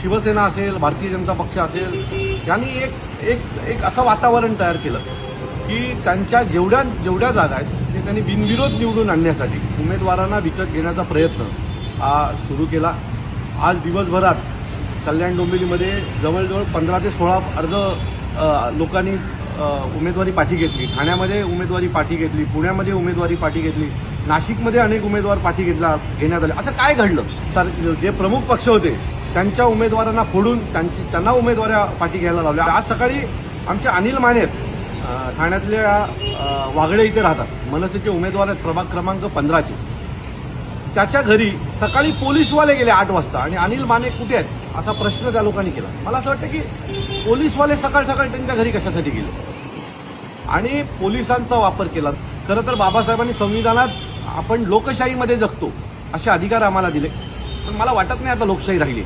शिवसेना असेल भारतीय जनता पक्ष असेल यांनी एक एक एक असं वातावरण तयार केलं की त्यांच्या जेवढ्या जेवढ्या जागा आहेत ते त्यांनी बिनविरोध निवडून आणण्यासाठी उमेदवारांना विकत घेण्याचा प्रयत्न हा सुरू केला. आज दिवसभरात कल्याण डोंबिवलीमध्ये जवळजवळ पंधरा ते सोळा अर्ज लोकांनी उमेदवारी पाठी घेतली. ठाण्यामध्ये उमेदवारी पाठी घेतली पुण्यामध्ये उमेदवारी पाठी घेतली नाशिकमध्ये अनेक उमेदवार पाठी घेतला घेण्यात आले. असं काय घडलं? सर जे प्रमुख पक्ष होते त्यांच्या उमेदवारांना फोडून त्यांची त्यांना उमेदवाऱ्या पाठी घ्यायला लावल्या. आज सकाळी आमचे अनिल माने आहेत, ठाण्यातल्या अ, वागळे इथे राहतात. मनसेचे उमेदवार आहेत प्रभाग क्रमांक पंधराचे. त्याच्या घरी सकाळी पोलीसवाले गेले आठ वाजता आणि अनिल माने कुठे आहेत असा प्रश्न त्या लोकांनी केला. मला असं वाटतं की पोलीसवाले सकाळ सकाळी त्यांच्या घरी कशासाठी गेले? आणि पोलिसांचा वापर केला. खरं तर बाबासाहेबांनी संविधानात आपण लोकशाहीमध्ये जगतो असे अधिकार आम्हाला दिले. पण मला वाटत नाही आता लोकशाही राहिली.